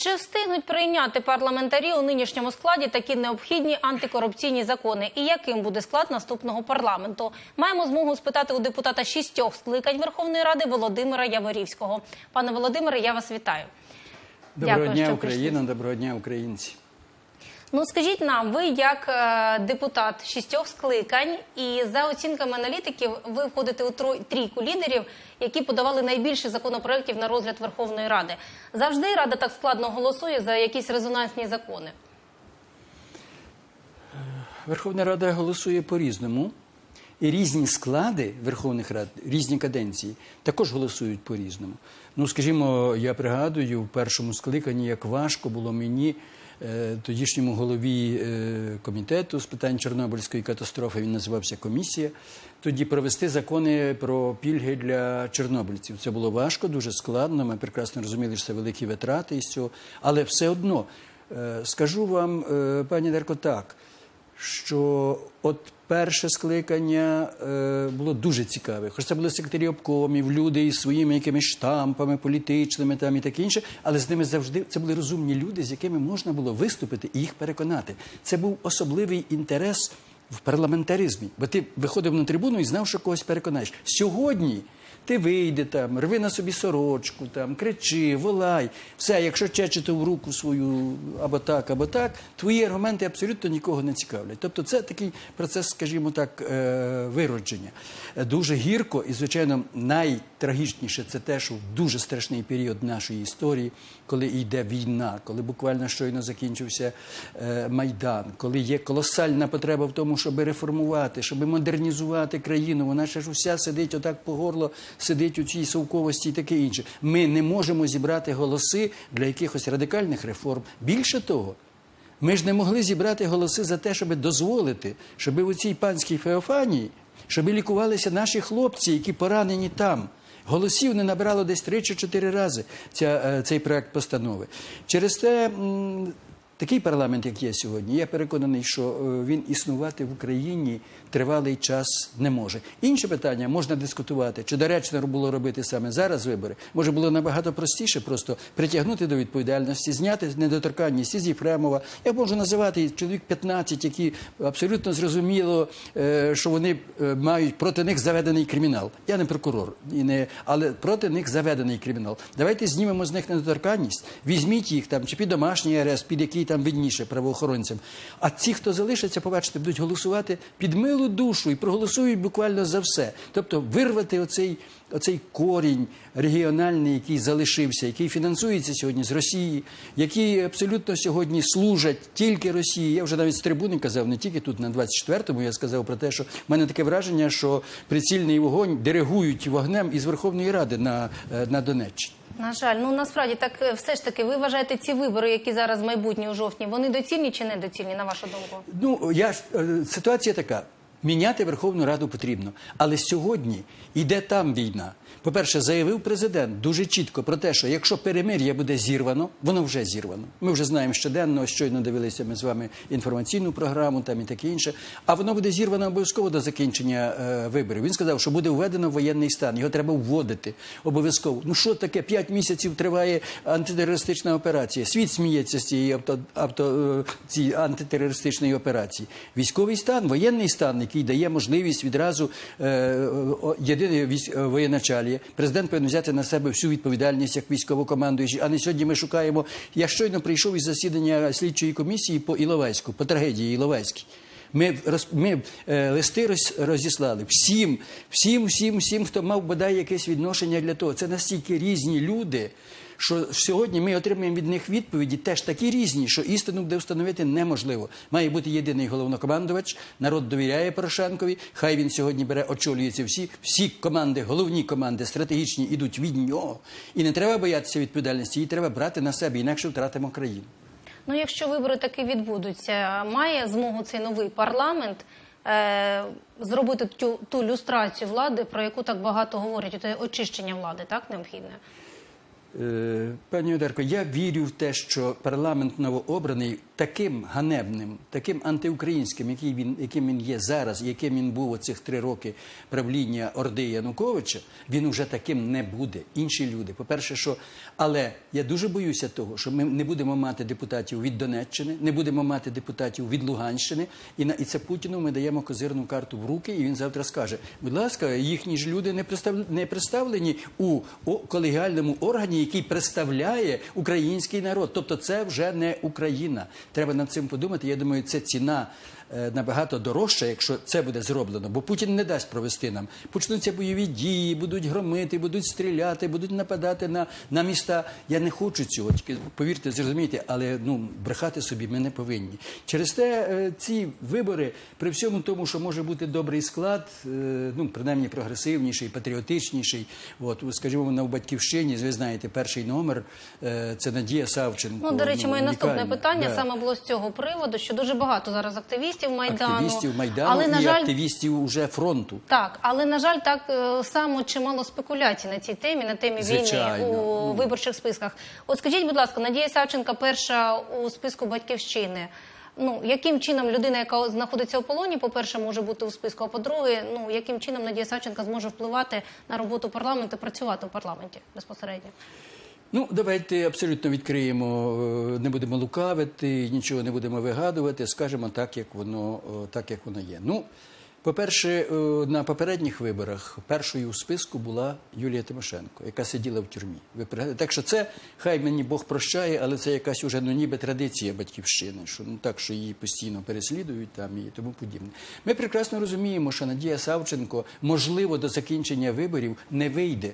Чи встигнуть прийняти парламентарі у нинішньому складі такі необхідні антикорупційні закони? І яким буде склад наступного парламенту? Маємо змогу спитати у депутата шістьох скликань Верховної Ради Володимира Яворівського. Пане Володимире, я вас вітаю. Доброго Дякую, дня. Україна, доброго дня, українці. Ну скажіть нам, ви як е, депутат шістьох скликань, і за оцінками аналітиків, ви входите у трійку лідерів, які подавали найбільше законопроєктів на розгляд Верховної Ради. Завжди Рада так складно голосує за якісь резонансні закони. Верховна Рада голосує по-різному. І різні склади Верховних Рад, різні каденції також голосують по-різному. Ну, скажімо, я пригадую в першому скликанні, як важко було мені, тодішньому голові е, комітету з питань Чорнобильської катастрофи, він називався комісія, тоді провести закони про пільги для чорнобильців. Це було важко, дуже складно. Ми прекрасно розуміли, що це великі витрати із цього. Але все одно е, скажу вам, е, пані Дерко, так що от перше скликання е, було дуже цікаве. Хоч це були секретарі обкомів, люди із своїми якимись штампами політичними там і таке інше, але з ними завжди це були розумні люди, з якими можна було виступити і їх переконати. Це був особливий інтерес в парламентаризмі, бо ти виходив на трибуну і знав, що когось переконаєш. Сьогодні. Ти вийди там, рви на собі сорочку, там, кричи, волай. Все, якщо чечете в руку свою або так, або так, твої аргументи абсолютно нікого не цікавлять. Тобто це такий процес, скажімо так, е, виродження. Дуже гірко і, звичайно, найтрагічніше це те, що в дуже страшний період нашої історії, коли йде війна, коли буквально щойно закінчився е, Майдан, коли є колосальна потреба в тому, щоб реформувати, щоб модернізувати країну. Вона ще ж уся сидить отак по горло, сидить у цій совковості і таке інше. Ми не можемо зібрати голоси для якихось радикальних реформ. Більше того. Ми ж не могли зібрати голоси за те, щоб дозволити, щоб у цій панській Феофанії, щоб лікувалися наші хлопці, які поранені там. Голосів не набрало десь три чи чотири рази ця, е, цей проект постанови. Через те такий парламент, як є сьогодні, я переконаний, що е, він існувати в Україні тривалий час не може. Інше питання можна дискутувати, чи доречно було робити саме зараз вибори. Може було набагато простіше просто притягнути до відповідальності, зняти недоторканність із Єфремова. Я можу називати чоловік 15, які абсолютно зрозуміло, е, що вони е, мають проти них заведений кримінал. Я не прокурор, але проти них заведений кримінал. Давайте знімемо з них недоторканність, візьміть їх там чи під домашній арест, під який там видніше правоохоронцям. А ці, хто залишиться, побачите, будуть голосувати під милу душу і проголосують буквально за все. Тобто вирвати оцей, оцей корінь регіональний, який залишився, який фінансується сьогодні з Росії, які абсолютно сьогодні служать тільки Росії. Я вже навіть з трибуни казав, не тільки тут на 24-му, я сказав про те, що в мене таке враження, що прицільний вогонь диригують вогнем із Верховної Ради на, е, на Донеччині. На жаль, ну насправді так е, все ж таки, ви вважаєте ці вибори, які зараз майбутні у жовтні, вони доцільні чи недоцільні, на вашу думку? Ну, я ж е, ситуація така. Міняти Верховну Раду потрібно. Але сьогодні йде там війна. По-перше, заявив президент дуже чітко про те, що якщо перемир'я буде зірвано, воно вже зірвано. Ми вже знаємо щоденно, щойно дивилися ми з вами інформаційну програму там і таке інше. А воно буде зірвано обов'язково до закінчення е, виборів. Він сказав, що буде введено воєнний стан. Його треба вводити обов'язково. Ну що таке? П'ять місяців триває антитерористична операція. Світ сміється з цієї авто, авто, е, цієї антитерористичної операції. Військовий стан, воєнний стан, який дає можливість відразу е, єдине військ- е. Президент повинен взяти на себе всю відповідальність як військовокомандуючий. А не сьогодні ми шукаємо. Я щойно прийшов із засідання слідчої комісії по Іловайську, по трагедії Іловайській. Ми, ми е, листи роз, розіслали всім, всім, всім, всім, хто мав бодай якесь відношення для того. Це настільки різні люди, що сьогодні ми отримуємо від них відповіді теж такі різні, що істину буде встановити неможливо. Має бути єдиний головнокомандувач. Народ довіряє Порошенкові. Хай він сьогодні бере, очолюється всі. Всі команди, головні команди, стратегічні, ідуть від нього. І не треба боятися відповідальності, її треба брати на себе, інакше втратимо країну. Ну, якщо вибори таки відбудуться, має змогу цей новий парламент е, зробити ту, ту люстрацію влади, про яку так багато говорять, те очищення влади, так необхідне? Е, Пані Одарко, я вірю в те, що парламент новообраний таким ганебним, таким антиукраїнським, який він, яким він є зараз, яким він був оцих три роки правління Орди Януковича, він уже таким не буде. Інші люди. По-перше, що але я дуже боюся того, що ми не будемо мати депутатів від Донеччини, не будемо мати депутатів від Луганщини, і на і це Путіну ми даємо козирну карту в руки, і він завтра скаже: будь ласка, їхні ж люди не представ... не представлені у колегіальному органі, який представляє український народ. Тобто, це вже не Україна. Треба над цим подумати. Я думаю, це ціна. Е, Набагато дорожча, якщо це буде зроблено, бо Путін не дасть провести нам. Почнуться бойові дії, будуть громити, будуть стріляти, будуть нападати на, на міста. Я не хочу цього, тільки повірте, зрозумійте, але ну брехати собі ми не повинні. Через те е, ці вибори, при всьому тому, що може бути добрий склад, е, ну принаймні прогресивніший, патріотичніший. От скажімо, на батьківщині, ви знаєте, перший номер це Надія Савченко. Ну, до речі, моє наступне питання Да. саме було з цього приводу, що дуже багато зараз активістів майдану, активістів майдану але на і жаль, активістів уже фронту. так, але на жаль, так е, само чимало спекуляцій на цій темі, на темі Звичайно. війни у Ну. виборчих списках. От скажіть, будь ласка, Надія Савченка перша у списку батьківщини. Ну яким чином людина, яка знаходиться у полоні, по-перше, може бути у списку, а по-друге, ну яким чином Надія Савченка зможе впливати на роботу парламенту, працювати у парламенті безпосередньо? Ну, давайте абсолютно відкриємо, е, не будемо лукавити, нічого не будемо вигадувати, скажемо так, як воно, е, так, як воно є. Ну, по-перше, е, на попередніх виборах першою у списку була Юлія Тимошенко, яка сиділа в тюрмі. Так що це, хай мені Бог прощає, але це якась уже ну, ніби традиція батьківщини, що ну так, що її постійно переслідують там і тому подібне. Ми прекрасно розуміємо, що Надія Савченко, можливо, до закінчення виборів не вийде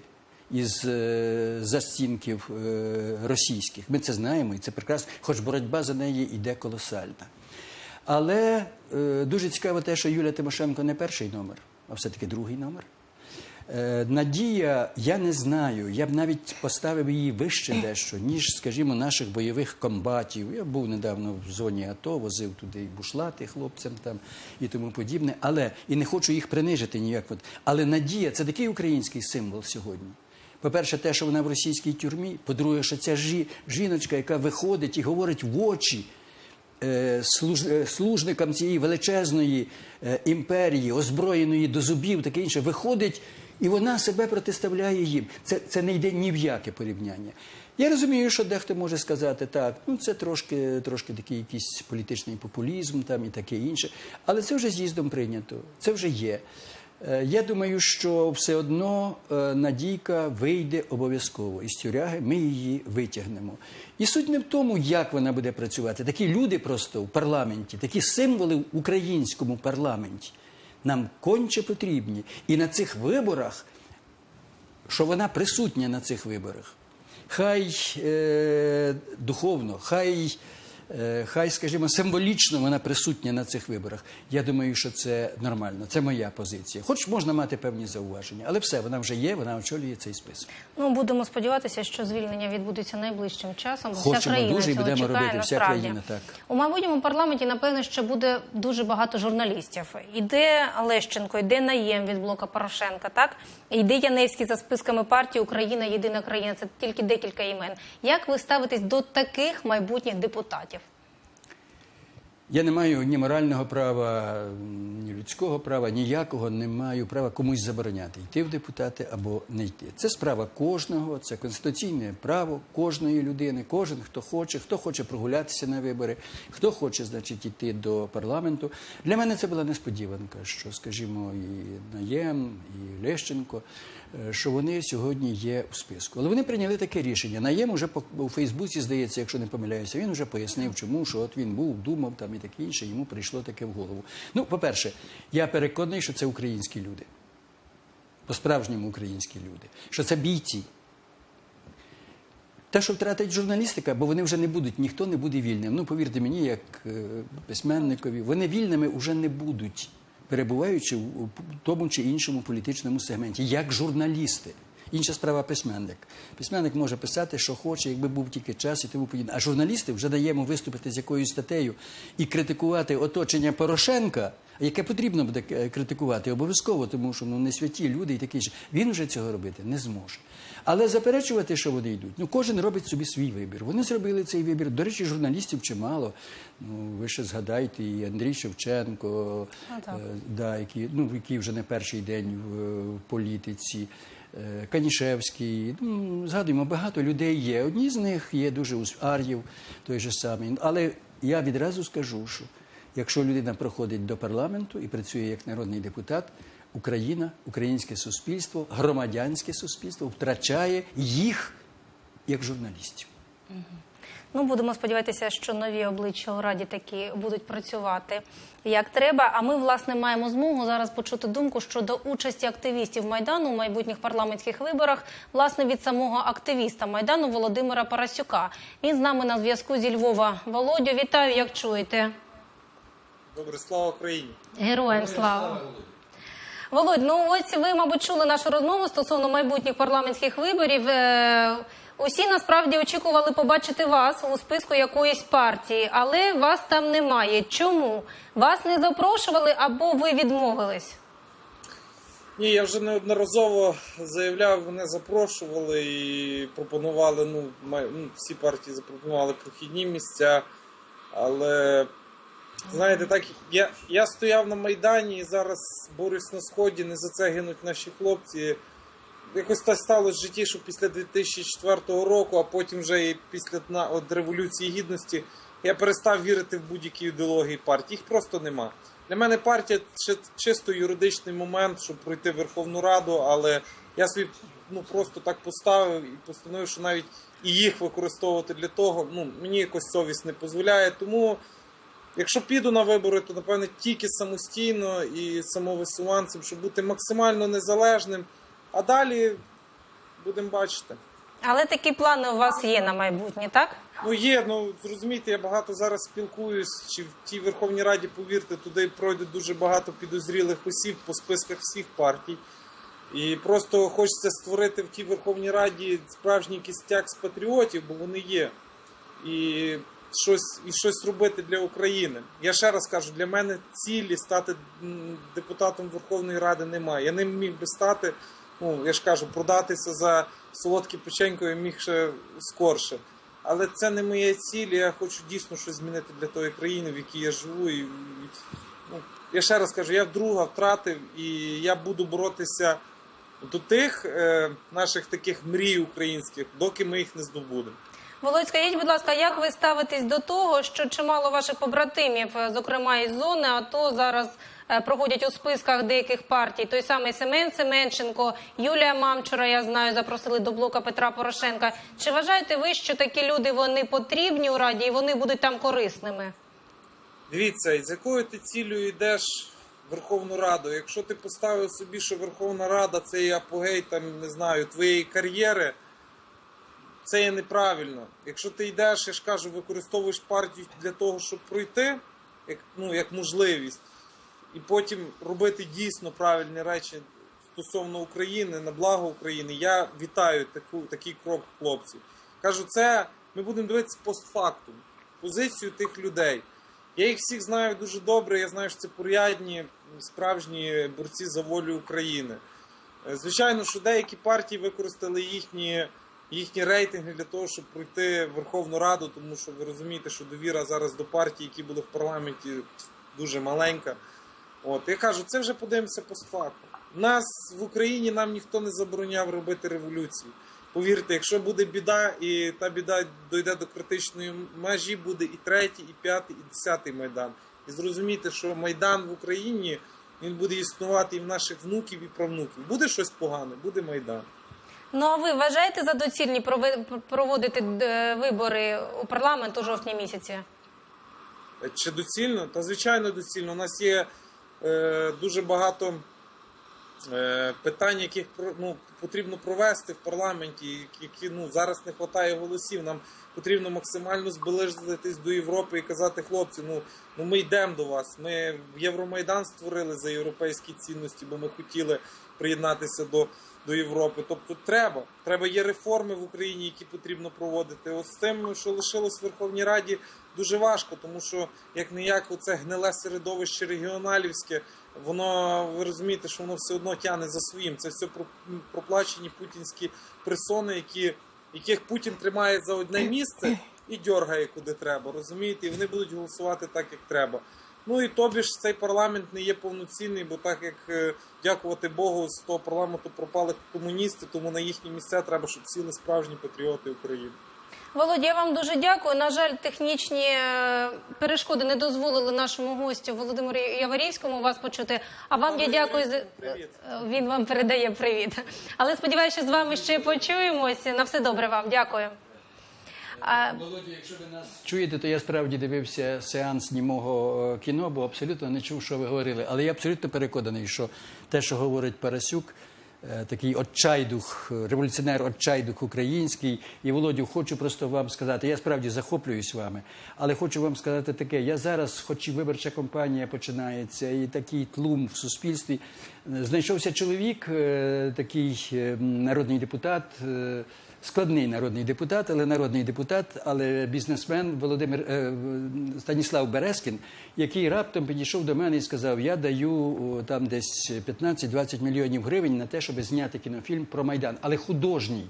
із е, застінків е, російських. Ми це знаємо, і це прекрасно, хоч боротьба за неї йде колосальна. Але е, дуже цікаво те, що Юлія Тимошенко не перший номер, а все-таки другий номер. Надія, я не знаю, я б навіть поставив її вище дещо, ніж, скажімо, наших бойових комбатів. Я був недавно в зоні АТО, возив туди і бушлати хлопцям там і тому подібне. Але і не хочу їх принижити ніяк. Але Надія це такий український символ сьогодні. По-перше, те, що вона в російській тюрмі. По-друге, що ця жі- жіночка, яка виходить і говорить в очі е, е, служникам цієї величезної е, імперії, озброєної до зубів, таке інше, виходить і вона себе протиставляє їм. Це, це не йде ні в яке порівняння. Я розумію, що дехто може сказати так, ну це трошки, трошки такий якийсь політичний популізм там і таке інше, але це вже з'їздом прийнято, це вже є. Е, Я думаю, що все одно е, Надійка вийде обов'язково із тюряги, ми її витягнемо. І суть не в тому, як вона буде працювати. Такі люди просто в парламенті, такі символи в українському парламенті нам конче потрібні. І на цих виборах, що вона присутня на цих виборах, хай е, духовно, хай. Е, Хай, скажімо, символічно вона присутня на цих виборах. Я думаю, що це нормально. Це моя позиція. Хоч можна мати певні зауваження, але все, вона вже є, вона очолює цей список. Ну будемо сподіватися, що звільнення відбудеться найближчим часом. бо вся Хочемо країна дуже і будемо чекає, робити, вся насправді. країна, так. У майбутньому парламенті напевно ще буде дуже багато журналістів. Іде Лещенко, йде Наєм від блока Порошенка. Так йде Яневський за списками партії Україна Єдина країна. Це тільки декілька імен. Як ви ставитесь до таких майбутніх депутатів? Я не маю ні морального права, ні людського права, ніякого не маю права комусь забороняти йти в депутати або не йти. Це справа кожного, це конституційне право кожної людини, кожен хто хоче, хто хоче прогулятися на вибори, хто хоче, значить, йти до парламенту. Для мене це була несподіванка, що, скажімо, і Наєм, і Лещенко, що вони сьогодні є у списку. Але вони прийняли таке рішення. Наєм уже у Фейсбуці, здається, якщо не помиляюся, він вже пояснив, чому що от він був, думав там і таке інше. Йому прийшло таке в голову. Ну, по-перше, я переконаний, що це українські люди. По-справжньому українські люди. Що це бійці. Те, що втратить журналістика, бо вони вже не будуть, ніхто не буде вільним. Ну, повірте мені, як е, письменникові, вони вільними вже не будуть, перебуваючи в тому чи іншому політичному сегменті, як журналісти. Інша справа письменник. Письменник може писати, що хоче, якби був тільки час і тому подібне. А журналісти вже даємо виступити з якоюсь статтею і критикувати оточення Порошенка, яке потрібно буде е, критикувати обов'язково, тому що ну не святі люди і такі ж. Він вже цього робити не зможе. Але заперечувати, що вони йдуть, ну кожен робить собі свій вибір. Вони зробили цей вибір. До речі, журналістів чимало. Ну ви ще згадайте, і Андрій Шевченко, Ну, е, да, який, ну, який вже не перший день в, в політиці. е, Канішевський, ну, згадуємо, багато людей є. Одні з них є дуже Ар'єв, той же самий. Але я відразу скажу, що якщо людина проходить до парламенту і працює як народний депутат, Україна, українське суспільство, громадянське суспільство втрачає їх як журналістів. Ну, будемо сподіватися, що нові обличчя у раді такі будуть працювати як треба. А ми, власне, маємо змогу зараз почути думку щодо участі активістів майдану у майбутніх парламентських виборах, власне, від самого активіста майдану Володимира Парасюка. Він з нами на зв'язку зі Львова. Володю, вітаю, як чуєте. Добре, слава Україні. Героям слава. Володь, ну ось ви, мабуть, чули нашу розмову стосовно майбутніх парламентських виборів. Е, Усі насправді очікували побачити вас у списку якоїсь партії, але вас там немає. Чому? Вас не запрошували або ви відмовились? Ні, я вже неодноразово заявляв, мене запрошували і пропонували. Ну, ну всі партії запропонували прохідні місця. Але знаєте, так я, я стояв на Майдані і зараз борюсь на сході, не за це гинуть наші хлопці. Якось так сталося в житті, що після 2004 року, а потім вже і після на- от Революції Гідності, я перестав вірити в будь-які ідеології партії. Їх просто нема. Для мене партія це чисто юридичний момент, щоб пройти в Верховну Раду, але я собі ну, просто так поставив і постановив, що навіть і їх використовувати для того, ну, мені якось совість не дозволяє. Тому Якщо піду на вибори, то напевне тільки самостійно і самовисуванцем, щоб бути максимально незалежним. А далі будемо бачити. Але такі плани у вас є на майбутнє, так? Ну є, ну зрозумійте, я багато зараз спілкуюсь. Чи в тій Верховній Раді, повірте, туди пройде дуже багато підозрілих осіб по списках всіх партій. І просто хочеться створити в тій Верховній Раді справжній кістяк з патріотів, бо вони є. І щось, і щось робити для України. Я ще раз кажу, для мене цілі стати депутатом Верховної Ради немає. Я не міг би стати, ну я ж кажу, продатися за солодкі печенько я міг ще скорше. Але це не моя ціль. Я хочу дійсно щось змінити для тої країни, в якій я живу. І, ну, я ще раз кажу, я вдруга втратив, і я буду боротися до тих е, наших таких мрій українських, доки ми їх не здобудемо. Володь, скажіть, будь ласка, як ви ставитесь до того, що чимало ваших побратимів, е, зокрема із зони АТО, зараз е, проходять у списках деяких партій? Той самий Семен Семенченко, Юлія Мамчура, я знаю, запросили до блока Петра Порошенка. Чи вважаєте ви, що такі люди вони потрібні у раді і вони будуть там корисними? Дивіться, з якою ти ціллю йдеш в Верховну Раду? Якщо ти поставив собі, що Верховна Рада це є апогей, там не знаю, твоєї кар'єри, це є неправильно. Якщо ти йдеш, я ж кажу, використовуєш партію для того, щоб пройти, як, ну, як можливість, і потім робити дійсно правильні речі стосовно України, на благо України, я вітаю таку, такий крок хлопців. Кажу, це ми будемо дивитися постфактум, позицію тих людей. Я їх всіх знаю дуже добре. Я знаю, що це порядні, справжні борці за волю України. Е, Звичайно, що деякі партії використали їхні, їхні рейтинги для того, щоб пройти Верховну Раду, тому що ви розумієте, що довіра зараз до партій, які були в парламенті, дуже маленька. От я кажу, це вже подивимося постфактум. Нас в Україні нам ніхто не забороняв робити революцію. Повірте, якщо буде біда, і та біда дойде до критичної межі, буде і третій, і п'ятий, і десятий майдан. І зрозумійте, що майдан в Україні він буде існувати і в наших внуків і правнуків. Буде щось погане, буде майдан. Ну а ви вважаєте за доцільні проводити е, вибори у парламент у жовтні місяці? Чи доцільно? Та звичайно доцільно. У нас є е, дуже багато е, питань, яких ну, потрібно провести в парламенті, які ну, зараз не вистачає голосів. Нам потрібно максимально зблизитись до Європи і казати, хлопці, ну, ну ми йдемо до вас. Ми Євромайдан створили за європейські цінності, бо ми хотіли приєднатися до до Європи. Тобто треба. Треба є реформи в Україні, які потрібно проводити. От з тим, що лишилось в Верховній Раді, дуже важко, тому що як не як оце гниле середовище регіоналівське, воно ви розумієте, що воно все одно тягне за своїм. Це все про- проплачені путінські пресони, які, яких Путін тримає за одне місце і дьоргає куди треба. Розумієте, і вони будуть голосувати так, як треба. Ну і тобі ж цей парламент не є повноцінний, бо так як е, дякувати Богу, з того парламенту пропали комуністи, тому на їхні місця треба, щоб сіли справжні патріоти України. Володя, я вам дуже дякую. На жаль, технічні е, перешкоди не дозволили нашому гостю Володимиру Яворівському вас почути. А вам я дякую за Привіт. Е, він вам передає привіт. Але сподіваюся, що з вами ще почуємося. На все добре вам. Дякую. А, Володя, якщо ви нас чуєте, то я справді дивився сеанс німого е, кіно, бо абсолютно не чув, що ви говорили. Але я абсолютно переконаний, що те, що говорить Парасюк, такий отчайдух, е, революціонер отчайдух український. І Володю, хочу просто вам сказати, я справді захоплююсь вами, але хочу вам сказати таке: я зараз, хоч і виборча кампанія починається, і такий тлум в суспільстві, е, знайшовся чоловік, е, такий е, народний депутат. е, складний народний депутат, але народний депутат, але бізнесмен Володимир е, Станіслав Березкін, який раптом підійшов до мене і сказав: Я даю там десь 15-20 мільйонів гривень на те, щоб зняти кінофільм про Майдан, але художній.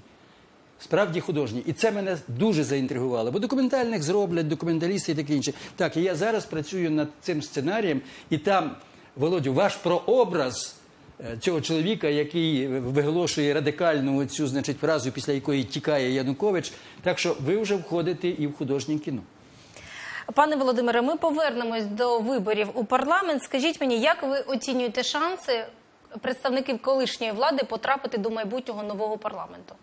Справді художній. І це мене дуже заінтригувало. Бо документальних зроблять, документалісти і таке інше. Так, і я зараз працюю над цим сценарієм, і там, Володю, ваш прообраз е, цього чоловіка, який виголошує радикальну цю значить, фразу, після якої тікає Янукович. Так що ви вже входите і в художнє кіно. Пане Володимире, ми повернемось до виборів у парламент. Скажіть мені, як ви оцінюєте шанси представників колишньої влади потрапити до майбутнього нового парламенту?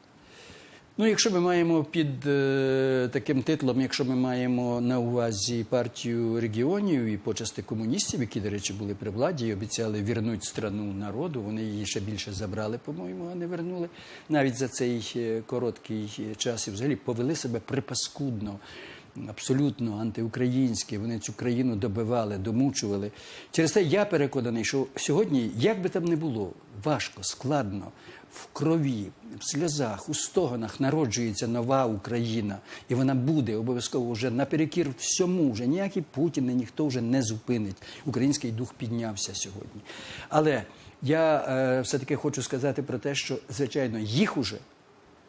Ну, якщо ми маємо під е, таким титлом, якщо ми маємо на увазі партію регіонів і почасти комуністів, які, до речі, були при владі і обіцяли вірнути страну народу, вони її ще більше забрали, по-моєму, а не вернули навіть за цей е, короткий час і взагалі повели себе припаскудно. Абсолютно антиукраїнські, вони цю країну добивали, домучували. Через те я переконаний, що сьогодні, як би там не було, важко, складно, в крові, в сльозах, у стогонах народжується нова Україна, і вона буде обов'язково вже наперекір всьому. Вже ніякий Путін, ніхто вже не зупинить. Український дух піднявся сьогодні. Але я е, все-таки хочу сказати про те, що звичайно їх уже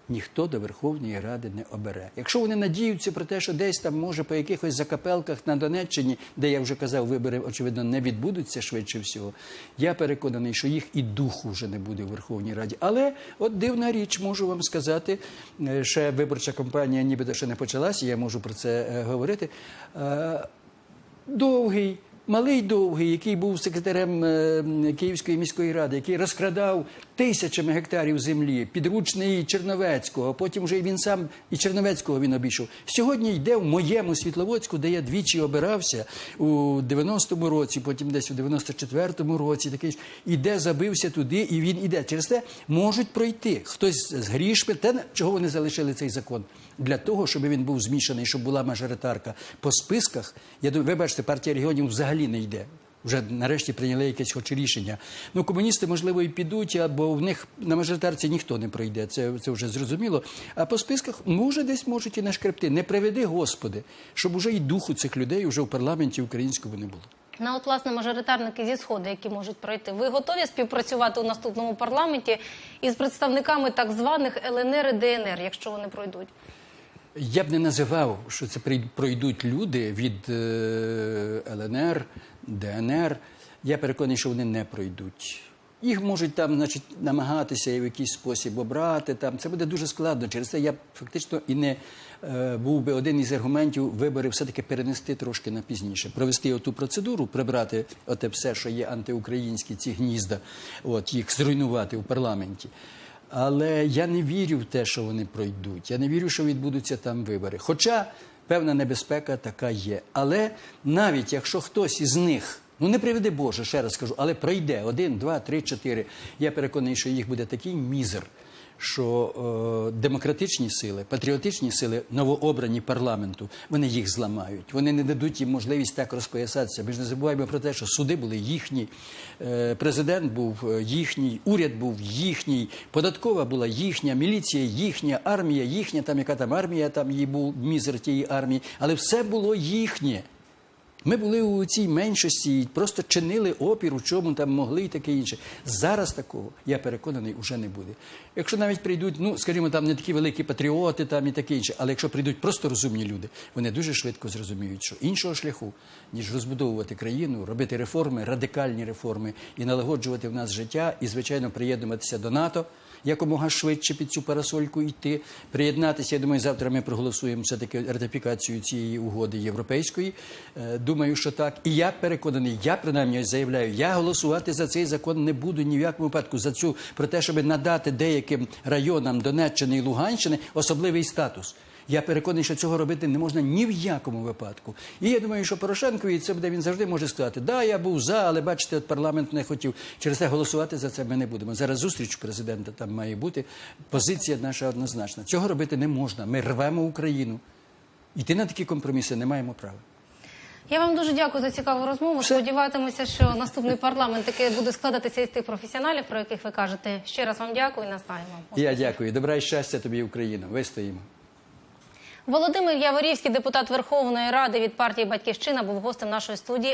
ніхто до Верховної Ради не обере. Якщо вони надіються про те, що десь там може по якихось закапелках на Донеччині, де я вже казав, вибори очевидно не відбудуться швидше всього. Я переконаний, що їх і духу вже не буде в Верховній Раді. Але от дивна річ, можу вам сказати, е, ще виборча кампанія нібито ще не почалася, я можу про це е, говорити. Е, довгий, малий довгий, який був секретарем е, Київської міської ради, який розкрадав тисячами гектарів землі, підручний Черновецького, потім вже і він сам і Черновецького він обійшов. Сьогодні йде в моєму Світловодську, де я двічі обирався у 90-му році, потім десь у 94-му році, такий іде, забився туди, і він іде. Через те можуть пройти хтось з грішми, те, чого вони залишили цей закон. Для того, щоб він був змішаний, щоб була мажоритарка по списках. Я думаю, ви бачите, партія регіонів взагалі не йде. Вже нарешті прийняли якесь хоч рішення. Ну, комуністи, можливо, і підуть, або в них на мажоритарці ніхто не пройде. Це, це вже зрозуміло. А по списках може десь можуть і нашкребти. Не приведи, Господи, щоб уже і духу цих людей вже в парламенті українському не було. На от власне мажоритарники зі сходу, які можуть пройти. Ви готові співпрацювати у наступному парламенті із представниками так званих ЛНР і ДНР, якщо вони пройдуть? Я б не називав, що це пройдуть люди від е, ЛНР, ДНР. Я переконаний, що вони не пройдуть. Їх можуть там, значить, намагатися і в якийсь спосіб обрати. Там це буде дуже складно. Через це я фактично і не е, був би один із аргументів вибори все-таки перенести трошки на пізніше, провести оту процедуру, прибрати оте все, що є антиукраїнські ці гнізда, от їх зруйнувати в парламенті. Але я не вірю в те, що вони пройдуть. Я не вірю, що відбудуться там вибори. Хоча певна небезпека така є. Але навіть якщо хтось із них, ну не приведи Боже, ще раз скажу, але пройде один, два, три, чотири. Я переконаний, що їх буде такий мізер, що е, демократичні сили, патріотичні сили, новообрані парламенту, вони їх зламають. Вони не дадуть їм можливість так розпоясатися. Ми ж не забуваємо про те, що суди були їхні, е, президент був е, їхній, уряд був їхній, податкова була їхня, міліція їхня, армія їхня, там яка там армія, там її був мізер тієї армії, але все було їхнє. Ми були у цій меншості і просто чинили опір, у чому там могли і таке інше. Зараз такого, я переконаний, уже не буде. Якщо навіть прийдуть, ну скажімо, там не такі великі патріоти, там і таке інше, але якщо прийдуть просто розумні люди, вони дуже швидко зрозуміють, що іншого шляху, ніж розбудовувати країну, робити реформи, радикальні реформи і налагоджувати в нас життя, і звичайно приєднуватися до НАТО якомога швидше під цю парасольку йти, приєднатися. Я думаю, завтра ми проголосуємо все-таки ратифікацію цієї угоди європейської. Е, Думаю, що так. І я переконаний, я принаймні заявляю, я голосувати за цей закон не буду ні в якому випадку за цю про те, щоб надати деяким районам Донеччини і Луганщини особливий статус. Я переконаний, що цього робити не можна ні в якому випадку. І я думаю, що Порошенкові це буде він завжди може сказати: да, я був за, але бачите, от парламент не хотів. Через це голосувати за це ми не будемо. Зараз зустріч президента там має бути. Позиція наша однозначна. Цього робити не можна. Ми рвемо Україну. Йти на такі компроміси не маємо права. Я вам дуже дякую за цікаву розмову. Сподіватимуся, що наступний парламент таки буде складатися із тих професіоналів, про яких ви кажете. Ще раз вам дякую і наставимо. Я дякую. Добра і щастя тобі, Україна. Вистоїмо. Володимир Яворівський, депутат Верховної Ради від партії Батьківщина, був гостем нашої студії.